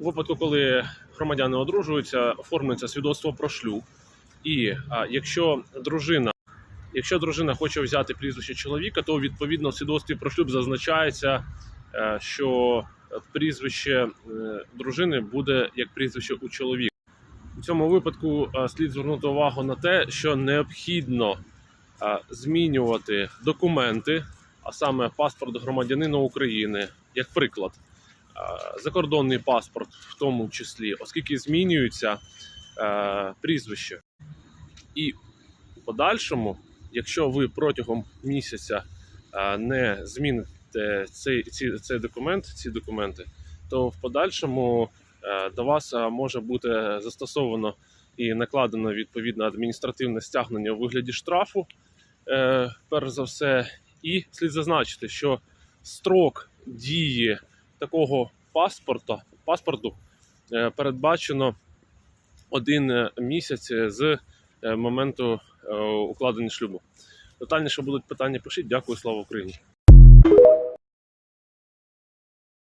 У випадку, коли громадяни одружуються, оформлюється свідоцтво про шлюб. І а, якщо дружина, якщо дружина хоче взяти прізвище чоловіка, то відповідно в свідоцтві про шлюб зазначається, е, що прізвище е, дружини буде як прізвище у чоловіка. У цьому випадку слід звернути увагу на те, що необхідно змінювати документи, а саме паспорт громадянина України, як приклад, закордонний паспорт, в тому числі, оскільки змінюється е, прізвище. І у подальшому, якщо ви протягом місяця е, не зміните цей, ці, цей документ, ці документи, то в подальшому е, до вас е, може бути застосовано і накладено відповідне адміністративне стягнення у вигляді штрафу. Е, перш за все, і слід зазначити, що строк дії такого паспорта, паспорту е, передбачено один е, місяць з е, моменту е, укладення шлюбу. Детальніше будуть питання, пишіть. Дякую, слава Україні.